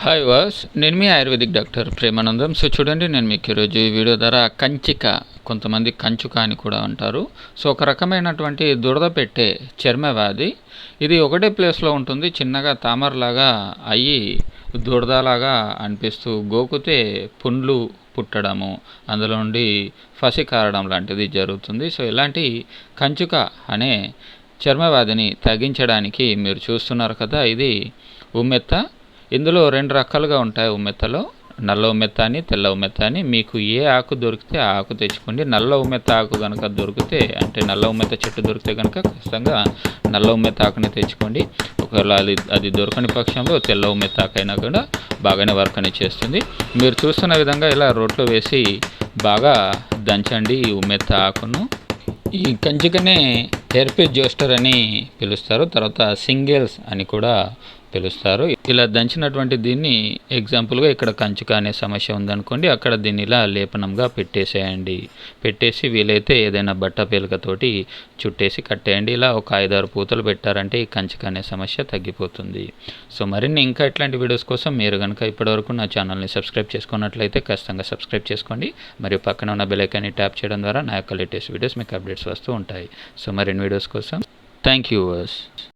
Hi వాస్ నేను మీ ఆయుర్వేదిక్ డాక్టర్ ప్రేమానందం. సో చూడండి నేను మీకు ఈరోజు ఈ వీడియో ద్వారా కంచిక కొంతమంది కంచుక అని కూడా అంటారు. సో ఒక రకమైనటువంటి దురద పెట్టే చర్మ వ్యాధి. ఇది ఒకటే ప్లేస్లో ఉంటుంది. చిన్నగా తామరలాగా అయ్యి దురదలాగా అనిపిస్తూ గోకుతే పుండ్లు పుట్టడము అందులో నుండి ఫసి కారడం లాంటిది జరుగుతుంది. సో ఇలాంటి కంచుక అనే చర్మ వ్యాధిని తగ్గించడానికి మీరు చూస్తున్నారు కదా ఇది ఉమ్మెత్త. ఇందులో రెండు రకాలుగా ఉంటాయి ఉమ్మెత్తలో నల్ల ఉమ్మెత్త అని తెల్ల ఉమ్మెత్త అని మీకు ఏ ఆకు దొరికితే ఆ ఆకు తెచ్చుకోండి. నల్ల ఉమ్మెత్త ఆకు కనుక దొరికితే అంటే నల్ల ఉమ్మెత్త చెట్టు దొరికితే కనుక ఖచ్చితంగా నల్ల ఉమ్మెత్త ఆకుని తెచ్చుకోండి. ఒకవేళ అది అది దొరకని పక్షంలో తెల్ల ఉమ్మెత్త ఆకైనా కూడా బాగానే వర్క్ అని చేస్తుంది. మీరు చూస్తున్న విధంగా ఇలా రోట్లో వేసి బాగా దంచండి ఈ ఉమ్మెత్త ఆకును. ఈ కంచికనే హెర్పిస్ జోస్టర్ అని పిలుస్తారు. తర్వాత సింగిల్స్ అని కూడా పిలుస్తారు ఇలా దంచినటువంటి దీన్ని ఎగ్జాంపుల్గా ఇక్కడ కంచుక అనే సమస్య ఉందనుకోండి అక్కడ దీన్ని ఇలా లేపనంగా పెట్టేసేయండి. పెట్టేసి వీలైతే ఏదైనా బట్ట పేలికతోటి చుట్టేసి కట్టేయండి. ఇలా ఒక ఐదారు పూతలు పెట్టారంటే ఈ కంచుక అనే సమస్య తగ్గిపోతుంది. సో మరిన్ని ఇంకా ఇట్లాంటి వీడియోస్ కోసం మీరు కనుక ఇప్పటివరకు నా ఛానల్ని సబ్స్క్రైబ్ చేసుకున్నట్లయితే ఖచ్చితంగా సబ్స్క్రైబ్ చేసుకోండి. మరియు పక్కన ఉన్న బెలైకాన్ని ట్యాప్ చేయడం ద్వారా నా యొక్క లేటెస్ట్ వీడియోస్ మీకు అప్డేట్స్ వస్తూ ఉంటాయి. సో మరిన్ని వీడియోస్ కోసం థ్యాంక్ యూ వర్స్